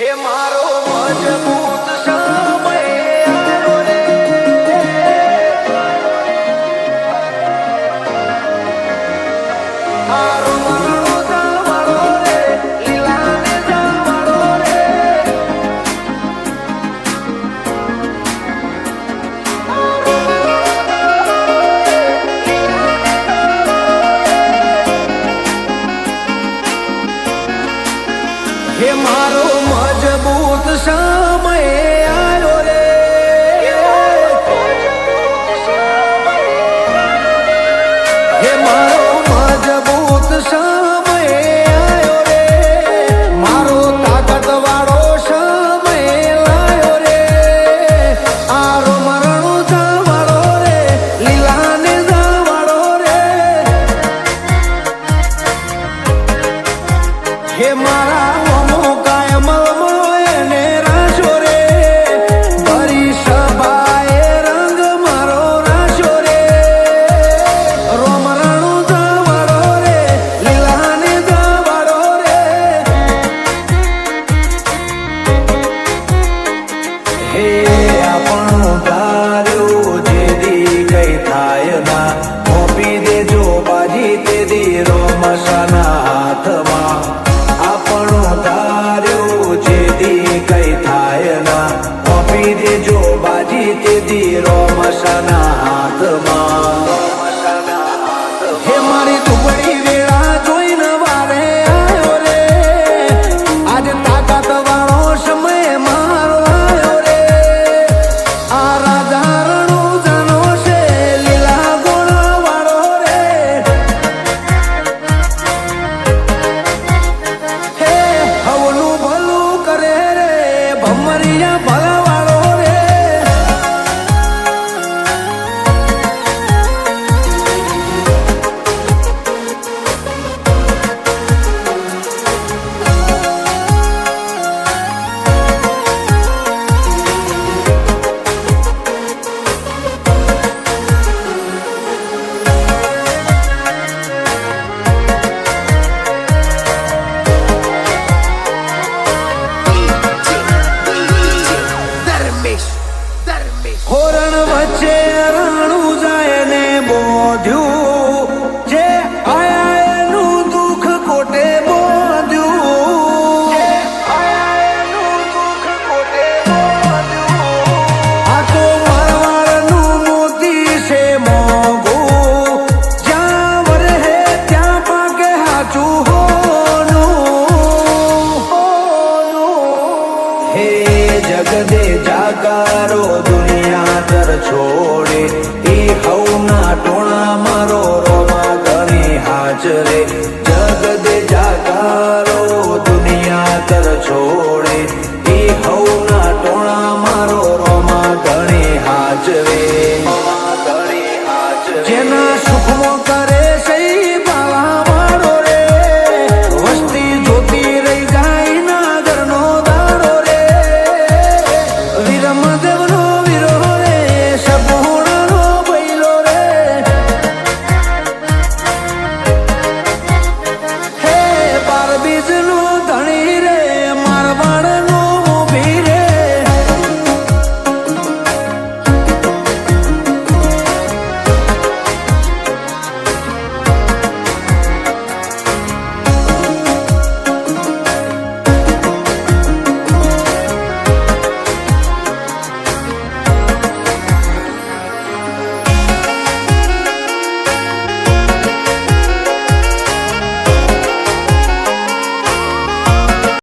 હે મારો મજબૂત હે મારા તે દી હાથમાં હે મારી દુબળી વેળા જોઈને વારે આવ્યો રે આજે તાકાત વાળો સમય મારો લીલા ગુણ વાળો રે હે ભલું કરે રે, ભમરિયા ભલા કલાકારો દુનિયા તર છોડે, એ હવના ટોણા મારો રોમા ગણી હાજરે. જગદે જાકારો દુનિયા તર છોડે, એ હવના ટોણા મારો રોમા ઘણી હાજરે.